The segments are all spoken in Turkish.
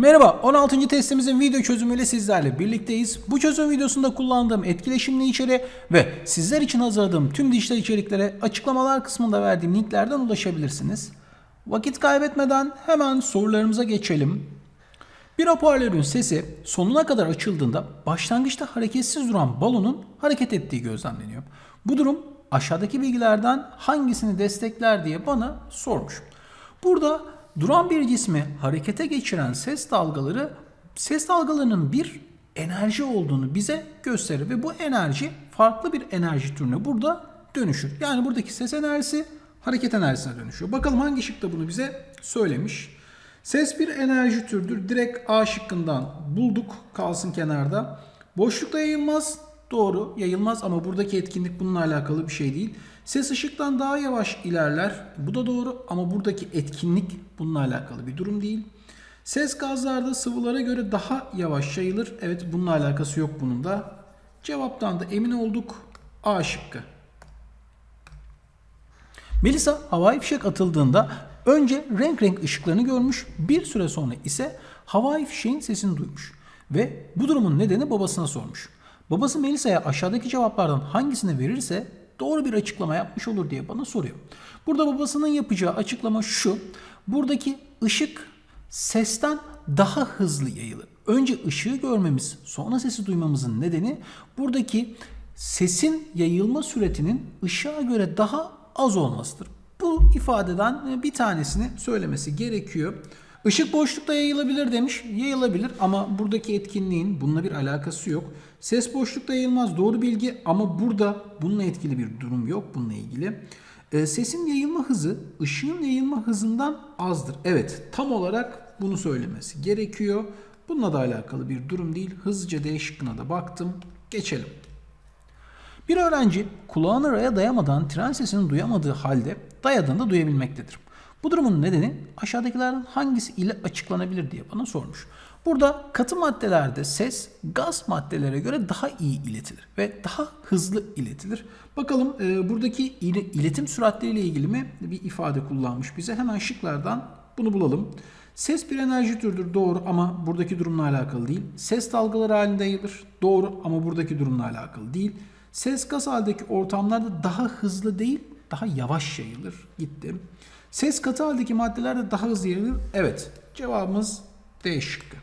Merhaba, 16. testimizin video çözümüyle sizlerle birlikteyiz. Bu çözüm videosunda kullandığım etkileşimli içeri ve sizler için hazırladığım tüm dijital içeriklere açıklamalar kısmında verdiğim linklerden ulaşabilirsiniz. Vakit kaybetmeden hemen sorularımıza geçelim. Bir hoparlörün sesi sonuna kadar açıldığında başlangıçta hareketsiz duran balonun hareket ettiği gözlemleniyor. Bu durum aşağıdaki bilgilerden hangisini destekler diye bana sormuş. Burada duran bir cismi harekete geçiren ses dalgaları ses dalgalarının bir enerji olduğunu bize gösterir ve bu enerji farklı bir enerji türüne burada dönüşür. Yani buradaki ses enerjisi hareket enerjisine dönüşüyor. Bakalım hangi şıkta bunu bize söylemiş. Ses bir enerji türüdür. Direkt A şıkkından bulduk. Kalsın kenarda. Boşlukta yayılmaz. Doğru yayılmaz ama buradaki etkinlik bununla alakalı bir şey değil. Ses ışıktan daha yavaş ilerler. Bu da doğru ama buradaki etkinlik bununla alakalı bir durum değil. Ses gazlarda sıvılara göre daha yavaş yayılır. Evet bununla alakası yok bunun da. Cevaptan da emin olduk. A şıkkı. Melisa havai fişek atıldığında önce renk renk ışıklarını görmüş, bir süre sonra ise havai fişeğin sesini duymuş ve bu durumun nedeni babasına sormuş. Babası Melisa'ya aşağıdaki cevaplardan hangisini verirse doğru bir açıklama yapmış olur diye bana soruyor. Burada babasının yapacağı açıklama şu. Buradaki ışık sesten daha hızlı yayılır. Önce ışığı görmemiz, sonra sesi duymamızın nedeni buradaki sesin yayılma süretinin ışığa göre daha az olmasıdır. Bu ifadeden bir tanesini söylemesi gerekiyor. Işık boşlukta yayılabilir demiş. Yayılabilir ama buradaki etkinliğin bununla bir alakası yok. Ses boşlukta yayılmaz doğru bilgi ama burada bununla etkili bir durum yok bununla ilgili. E, sesin yayılma hızı ışığın yayılma hızından azdır. Evet tam olarak bunu söylemesi gerekiyor. Bununla da alakalı bir durum değil. Hızlıca D şıkkına da baktım. Geçelim. Bir öğrenci kulağını raya dayamadan tren sesini duyamadığı halde dayadığında duyabilmektedir. Bu durumun nedeni aşağıdakilerden hangisi ile açıklanabilir diye bana sormuş. Burada katı maddelerde ses gaz maddelere göre daha iyi iletilir ve daha hızlı iletilir. Bakalım e, buradaki il- iletim süratleriyle ilgili mi bir ifade kullanmış bize. Hemen şıklardan bunu bulalım. Ses bir enerji türüdür doğru ama buradaki durumla alakalı değil. Ses dalgaları halinde yayılır doğru ama buradaki durumla alakalı değil. Ses gaz haldeki ortamlarda daha hızlı değil daha yavaş yayılır. Gitti. Ses katı haldeki maddelerde daha hızlı yayılır. Evet. Cevabımız D şıkkı.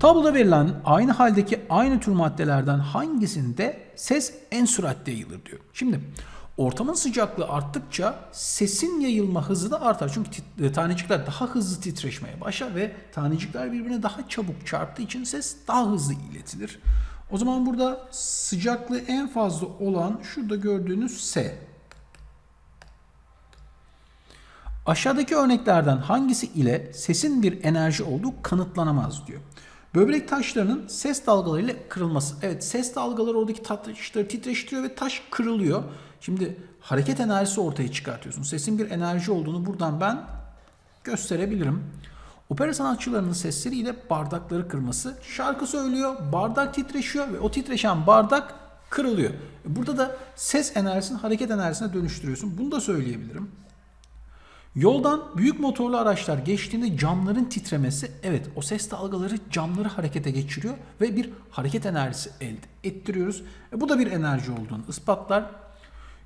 Tabloda verilen aynı haldeki aynı tür maddelerden hangisinde ses en süratle yayılır diyor. Şimdi ortamın sıcaklığı arttıkça sesin yayılma hızı da artar. Çünkü tit- tanecikler daha hızlı titreşmeye başlar ve tanecikler birbirine daha çabuk çarptığı için ses daha hızlı iletilir. O zaman burada sıcaklığı en fazla olan şurada gördüğünüz S. Aşağıdaki örneklerden hangisi ile sesin bir enerji olduğu kanıtlanamaz diyor. Böbrek taşlarının ses dalgalarıyla kırılması. Evet ses dalgaları oradaki taşları titreştiriyor ve taş kırılıyor. Şimdi hareket enerjisi ortaya çıkartıyorsun. Sesin bir enerji olduğunu buradan ben gösterebilirim. Opera sanatçılarının sesleriyle bardakları kırması. Şarkı söylüyor, bardak titreşiyor ve o titreşen bardak kırılıyor. Burada da ses enerjisini hareket enerjisine dönüştürüyorsun. Bunu da söyleyebilirim. Yoldan büyük motorlu araçlar geçtiğinde camların titremesi evet o ses dalgaları camları harekete geçiriyor ve bir hareket enerjisi elde ettiriyoruz. E, bu da bir enerji olduğunu ispatlar.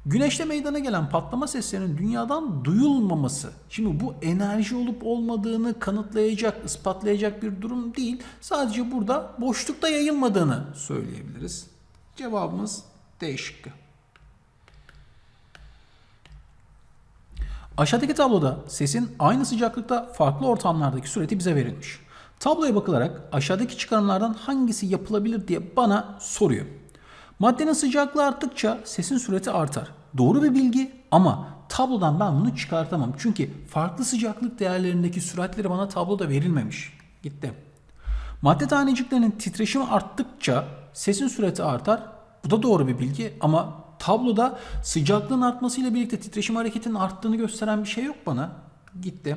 Güneşte meydana gelen patlama seslerinin dünyadan duyulmaması. Şimdi bu enerji olup olmadığını kanıtlayacak, ispatlayacak bir durum değil. Sadece burada boşlukta yayılmadığını söyleyebiliriz. Cevabımız D şıkkı. Aşağıdaki tabloda sesin aynı sıcaklıkta farklı ortamlardaki süreti bize verilmiş. Tabloya bakılarak aşağıdaki çıkarımlardan hangisi yapılabilir diye bana soruyor. Maddenin sıcaklığı arttıkça sesin süreti artar. Doğru bir bilgi ama tablodan ben bunu çıkartamam. Çünkü farklı sıcaklık değerlerindeki süratleri bana tabloda verilmemiş. Gitti. Madde taneciklerinin titreşimi arttıkça sesin süreti artar. Bu da doğru bir bilgi ama tabloda sıcaklığın artmasıyla birlikte titreşim hareketinin arttığını gösteren bir şey yok bana. Gitti.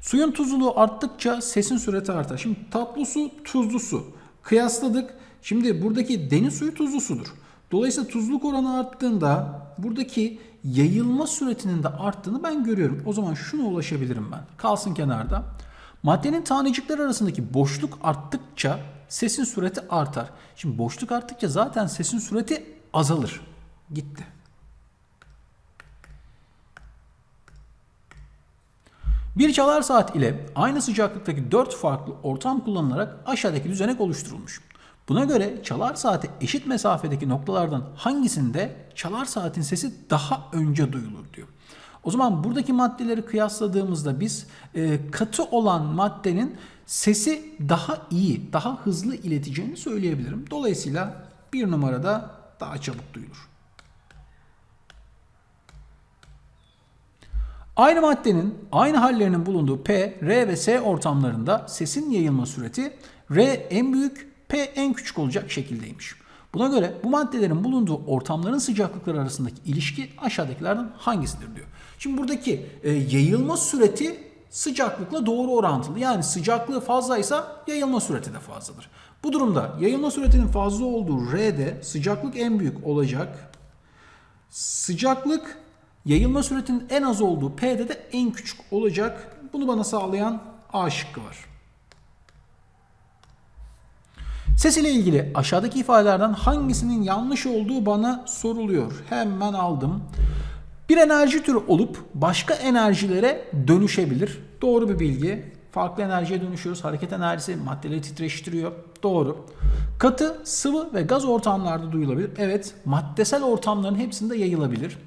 Suyun tuzluluğu arttıkça sesin süreti artar. Şimdi tatlı su, tuzlu su. Kıyasladık. Şimdi buradaki deniz suyu tuzlu sudur. Dolayısıyla tuzluluk oranı arttığında buradaki yayılma süretinin de arttığını ben görüyorum. O zaman şuna ulaşabilirim ben. Kalsın kenarda. Maddenin tanecikleri arasındaki boşluk arttıkça sesin sürati artar. Şimdi boşluk arttıkça zaten sesin sürati azalır. Gitti. Bir çalar saat ile aynı sıcaklıktaki 4 farklı ortam kullanılarak aşağıdaki düzenek oluşturulmuş. Buna göre çalar saate eşit mesafedeki noktalardan hangisinde çalar saatin sesi daha önce duyulur diyor. O zaman buradaki maddeleri kıyasladığımızda biz e, katı olan maddenin sesi daha iyi, daha hızlı ileteceğini söyleyebilirim. Dolayısıyla bir numarada daha çabuk duyulur. Aynı maddenin aynı hallerinin bulunduğu P, R ve S ortamlarında sesin yayılma süreti R en büyük, P en küçük olacak şekildeymiş. Buna göre bu maddelerin bulunduğu ortamların sıcaklıkları arasındaki ilişki aşağıdakilerden hangisidir diyor. Şimdi buradaki e, yayılma süreti sıcaklıkla doğru orantılı. Yani sıcaklığı fazlaysa yayılma süreti de fazladır. Bu durumda yayılma süretinin fazla olduğu R'de sıcaklık en büyük olacak. Sıcaklık yayılma süretinin en az olduğu P'de de en küçük olacak. Bunu bana sağlayan A şıkkı var. Ses ile ilgili aşağıdaki ifadelerden hangisinin yanlış olduğu bana soruluyor. Hemen aldım. Bir enerji türü olup başka enerjilere dönüşebilir. Doğru bir bilgi. Farklı enerjiye dönüşüyoruz. Hareket enerjisi maddeleri titreştiriyor. Doğru. Katı, sıvı ve gaz ortamlarda duyulabilir. Evet, maddesel ortamların hepsinde yayılabilir.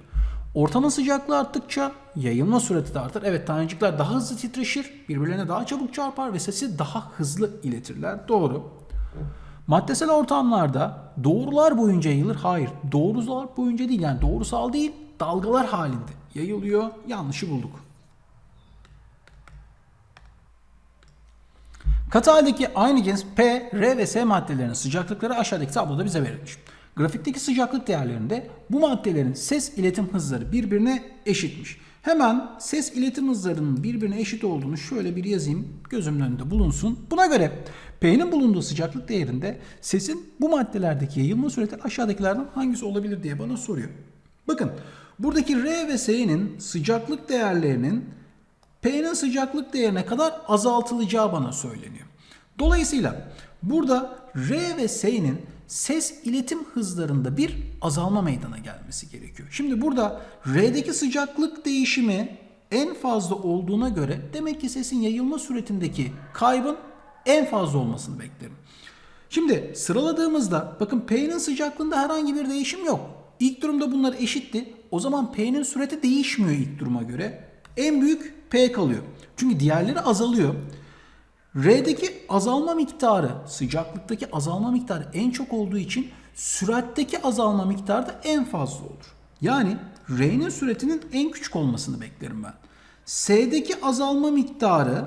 Ortamın sıcaklığı arttıkça yayılma süreti de artar. Evet tanecikler daha hızlı titreşir, birbirlerine daha çabuk çarpar ve sesi daha hızlı iletirler. Doğru. Maddesel ortamlarda doğrular boyunca yayılır. Hayır, doğrular boyunca değil yani doğrusal değil, dalgalar halinde yayılıyor. Yanlışı bulduk. Katı haldeki aynı cins P, R ve S maddelerinin sıcaklıkları aşağıdaki tabloda bize verilmiş. Grafikteki sıcaklık değerlerinde bu maddelerin ses iletim hızları birbirine eşitmiş. Hemen ses iletim hızlarının birbirine eşit olduğunu şöyle bir yazayım. Gözümün önünde bulunsun. Buna göre P'nin bulunduğu sıcaklık değerinde sesin bu maddelerdeki yayılma süreti aşağıdakilerden hangisi olabilir diye bana soruyor. Bakın buradaki R ve S'nin sıcaklık değerlerinin P'nin sıcaklık değerine kadar azaltılacağı bana söyleniyor. Dolayısıyla burada R ve S'nin ses iletim hızlarında bir azalma meydana gelmesi gerekiyor. Şimdi burada R'deki sıcaklık değişimi en fazla olduğuna göre demek ki sesin yayılma süretindeki kaybın en fazla olmasını beklerim. Şimdi sıraladığımızda bakın P'nin sıcaklığında herhangi bir değişim yok. İlk durumda bunlar eşitti. O zaman P'nin süreti değişmiyor ilk duruma göre. En büyük P kalıyor. Çünkü diğerleri azalıyor. R'deki azalma miktarı, sıcaklıktaki azalma miktarı en çok olduğu için süratteki azalma miktarı da en fazla olur. Yani R'nin süretinin en küçük olmasını beklerim ben. S'deki azalma miktarı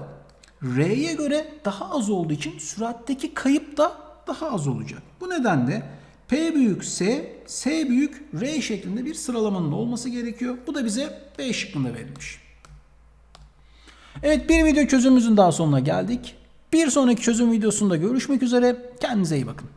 R'ye göre daha az olduğu için süratteki kayıp da daha az olacak. Bu nedenle P büyük S, S büyük R şeklinde bir sıralamanın olması gerekiyor. Bu da bize B şıkkında verilmiş. Evet bir video çözümümüzün daha sonuna geldik. Bir sonraki çözüm videosunda görüşmek üzere. Kendinize iyi bakın.